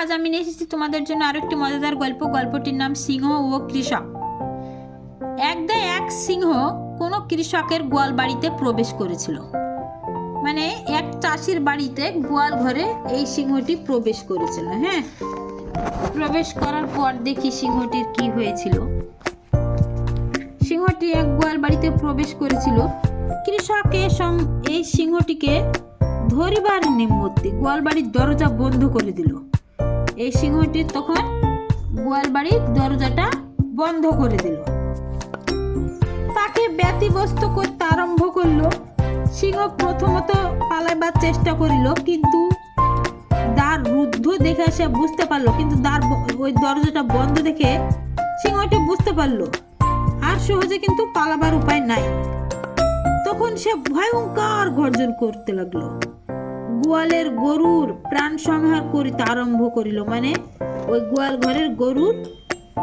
আজ আমি নিয়ে এসেছি তোমাদের জন্য আরও একটি মজাদার গল্প। গল্পটির নাম সিংহ ও কৃষক। একদা এক সিংহ কোনো কৃষকের গোয়াল বাড়িতে প্রবেশ করেছিল। মানে এক চাষির বাড়িতে গোয়াল ঘরে এই সিংহটি প্রবেশ করেছিল হ্যাঁ? প্রবেশ করার পর দেখি সিংহটির কি হয়েছিল। সিংহটি এক গোয়াল বাড়িতে প্রবেশ করেছিল। কৃষক এই সিংহটিকে ধরিবার নিম্মতি গোয়াল বাড়ির দরজা বন্ধ করে দিল। এই সিংহটি তখন গোয়াল বাড়ির দরজাটা বন্ধ করে দিল। তাকে ব্যতিব্যস্ত করতে আরম্ভ করল। সিংহ প্রথমত পালাইবার চেষ্টা করিল, কিন্তু দ্বার রুদ্ধ দেখে সে বুঝতে পারল, কিন্তু দ্বার ওই দরজাটা বন্ধ দেখে সিংহটি বুঝতে পারল। আর সহজে কিন্তু পালাবার উপায় নাই। তখন সে ভয়ঙ্কর গর্জন করতে লাগল। গোয়ালের গরুর প্রাণ সংহার করিতে আরম্ভ করিল। মানে ওই গোয়াল ঘরের গরুর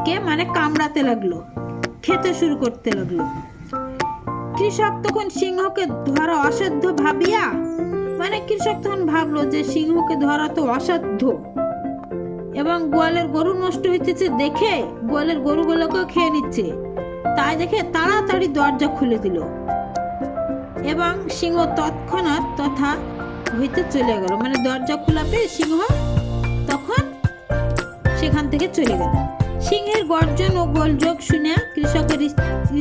কে মানে কামড়াতে লাগল, খেতে শুরু করতে লাগল। কৃষক তখন সিংহকে ধরা অসাধ্য ভাবিয়া মানে কৃষক তখন ভাবলো যে সিংহকে ধরা তো অসাধ্য। এবং গোয়ালের গরু নষ্ট হইতেছে দেখে গোয়ালের গরুগুলোকেও খেয়ে নিচ্ছে। তাই দেখে তাড়াতাড়ি দরজা খুলে দিল। এবং সিংহ তৎক্ষণাৎ তথা হইতে চলে গেল। মানে দরজা খোলা পেয়ে সিংহ তখন সেখান থেকে চলে গেল। সিংহের গর্জন ও গোলযোগ শুনে কৃষকের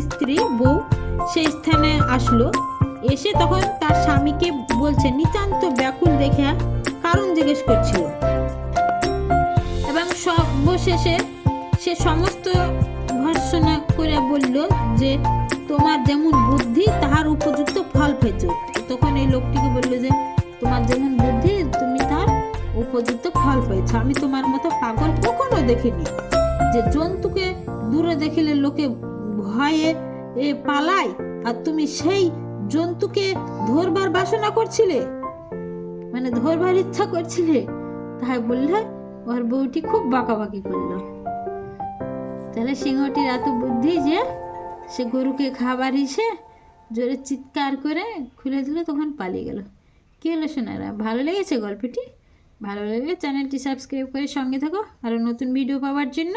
স্ত্রী, বউ সেই স্থানে আসলো। এসে তখন তার স্বামীকে বলছে, নিতান্ত ব্যাকুল দেখে কারণ জিজ্ঞেস করছিল। এবং সর্বশেষে সে সমস্ত ভর্সনা করে বলল যে, তোমার যেমন বুদ্ধি উপযুক্ত ফল পেয়েছ। আমি তোমার মতো পাগল কখনো দেখিনি। যে জন্তুকে দূরে দেখিলে লোকে ভয়ে, এ পালায়, আর তুমি সেই জন্তুকে ধরবার বাসনা করছিলে? মানে ধরবার ইচ্ছা করছিলে? তাই বললে, ওর বউটি খুব বাঁকাবাকি করল। তাহলে সিংহটির এত বুদ্ধি যে সে গরুকে খাবার হিসে জোরে চিৎকার করে খুলে দিল, তখন পালিয়ে গেল। কী হলো শোনারা ভালো লেগেছে গল্পটি? ভালো লাগলে চ্যানেলটি সাবস্ক্রাইব করে সঙ্গে থাকো। আরও নতুন ভিডিও পাওয়ার জন্য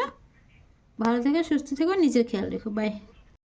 ভালো থেকো, সুস্থ থেকো, নিজের খেয়াল রেখো। বাই